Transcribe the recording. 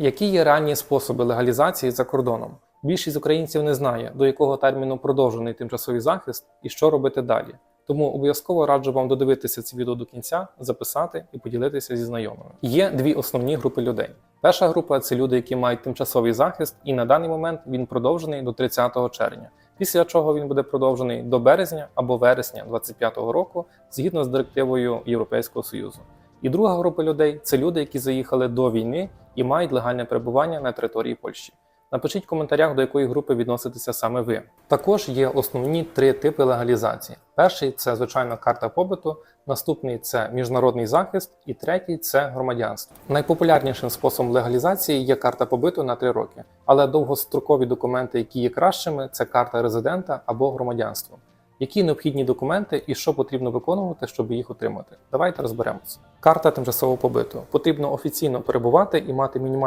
Які є реальні способи легалізації за кордоном? Більшість українців не знає, до якого терміну продовжений тимчасовий захист і що робити далі. Тому обов'язково раджу вам додивитися це відео до кінця, записати і поділитися зі знайомими. Є дві основні групи людей. Перша група це люди, які мають тимчасовий захист, і на даний момент він продовжений до 30 червня, після чого він буде продовжений до березня або вересня 2025 року згідно з директивою Європейського Союзу. І друга група людей це люди, які заїхали до війни і мають легальне перебування на території Польщі. Напишіть в коментарях, до якої групи відноситеся саме ви. Також є основні три типи легалізації: перший це звичайна карта побиту, наступний це міжнародний захист, і третій це громадянство. Найпопулярнішим способом легалізації є карта побиту на три роки, але довгострокові документи, які є кращими, це карта резидента або громадянство. Які необхідні документи і що потрібно виконувати, щоб їх отримати? Давайте розберемося. Карта тимчасового побиту. Потрібно офіційно перебувати і мати мінімальну